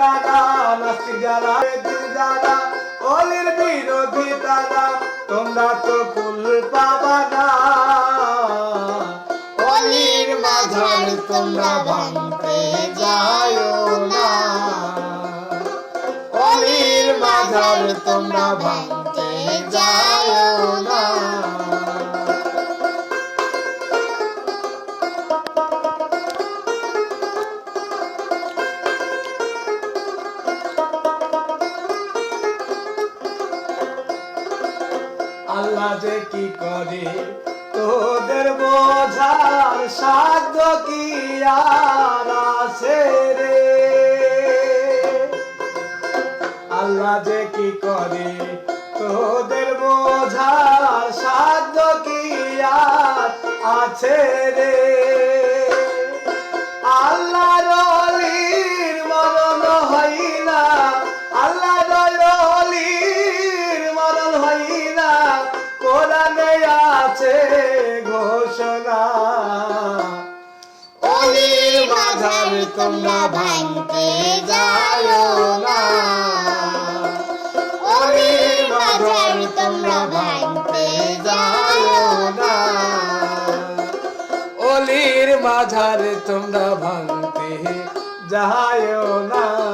তারা নাস্তিক যারা অলির বিরোধী তোমরা তো ফুল পাবা না। অলির মাঝার তোমরা ভাঙতে যাও না। অলির মাঝার তোমরা ভাঙতে আল্লাহ যে কি করে? তোদের বোঝার সাধ্য কি আর আছে রে? আল্লাহ যে কি করে? তোদের বোঝার সাধ্য কি আর আছে রে? কোরআনে আছে ঘোষণা। অলির মাঝার তোমরা ভাঙতে যাও না। অলির মাঝার তোমরা ভাঙতে যাও না। অলির মাঝারে তোমরা ভাঙতে যাও না।